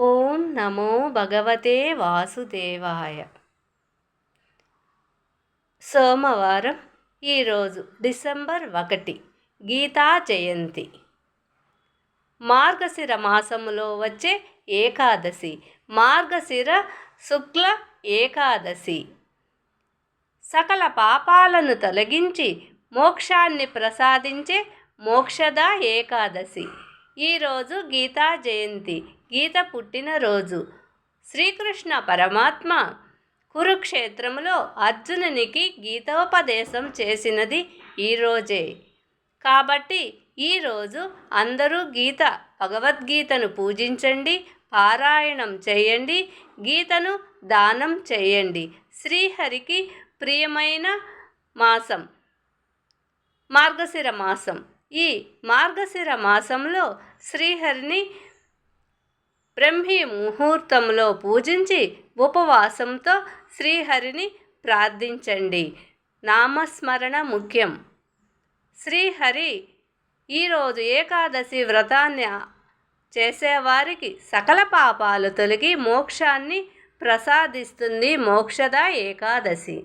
ఓం నమో భగవతే వాసుదేవాయ. సోమవారం ఈరోజు డిసెంబర్ ఒకటి గీతా జయంతి. మార్గశిర మాసములో వచ్చే ఏకాదశి మార్గశిర శుక్ల ఏకాదశి. సకల పాపాలను తొలగించి మోక్షాన్ని ప్రసాదించే మోక్షద ఏకాదశి. ఈరోజు గీతా జయంతి గీత పుట్టినరోజు శ్రీకృష్ణ పరమాత్మ కురుక్షేత్రములో అర్జునునికి గీతోపదేశం చేసినది ఈరోజే కాబట్టి ఈరోజు అందరూ గీత భగవద్గీతను పూజించండి పారాయణం చేయండి గీతను దానం చేయండి. శ్రీహరికి ప్రియమైన మాసం మార్గశిర మాసం. ఈ మార్గశిర మాసంలో శ్రీహరిని బ్రహ్మీ ముహూర్తంలో పూజించి ఉపవాసంతో శ్రీహరిని ప్రార్థించండి. నామస్మరణ ముఖ్యం. శ్రీహరి ఈరోజు ఏకాదశి వ్రతాన్ని చేసేవారికి సకల పాపాలు తొలగి మోక్షాన్ని ప్రసాదిస్తుంది మోక్షద ఏకాదశి.